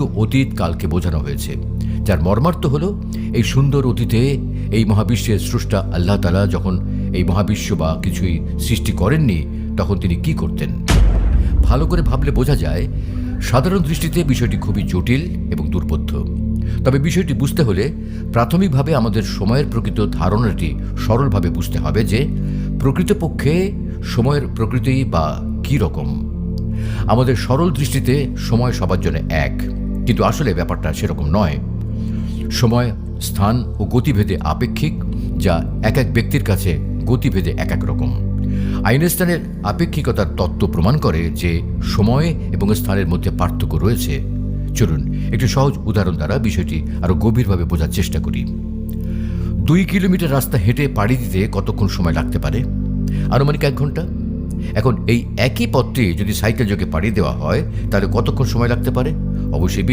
অতীত কালকে বোঝানো হয়েছে, যার মর্মার্থ হল এই সুন্দর অতীতে এই মহাবিশ্বের স্রষ্টা আল্লাহ তালা যখন এই মহাবিশ্ব বা কিছুই সৃষ্টি করেননি, তখন তিনি কি করতেন? ভালো করে ভাবলে বোঝা যায়, সাধারণ দৃষ্টিতে বিষয়টি খুবই জটিল এবং দুর্বোধ্য। তবে বিষয়টি বুঝতে হলে প্রাথমিকভাবে আমাদের সময়ের প্রকৃত ধারণাটি সরলভাবে বুঝতে হবে যে, প্রকৃতপক্ষে সময়ের প্রকৃতি বা কী রকম? আমাদের সরল দৃষ্টিতে সময় সবার জন্য এক। কিন্তু আসলে ব্যাপারটা সেরকম নয়। সময়, স্থান ও গতিভেদে আপেক্ষিক, যা এক এক ব্যক্তির কাছে গতিভেদে এক এক রকম। আইনস্টাইনের আপেক্ষিকতার তত্ত্ব প্রমাণ করে যে সময় এবং স্থানের মধ্যে পার্থক্য রয়েছে। চলুন, একটি সহজ উদাহরণ দ্বারা বিষয়টি আরও গভীরভাবে বোঝার চেষ্টা করি। দুই কিলোমিটার রাস্তা হেঁটে পাড়ি দিতে কতক্ষণ সময় লাগতে পারে? আনুমানিক এক ঘণ্টা? এখন এই একই পথটি যদি সাইকেল যোগে পাড়ি দেওয়া হয়, তাহলে কতক্ষণ সময় লাগতে পারে? অবশ্যই বেশি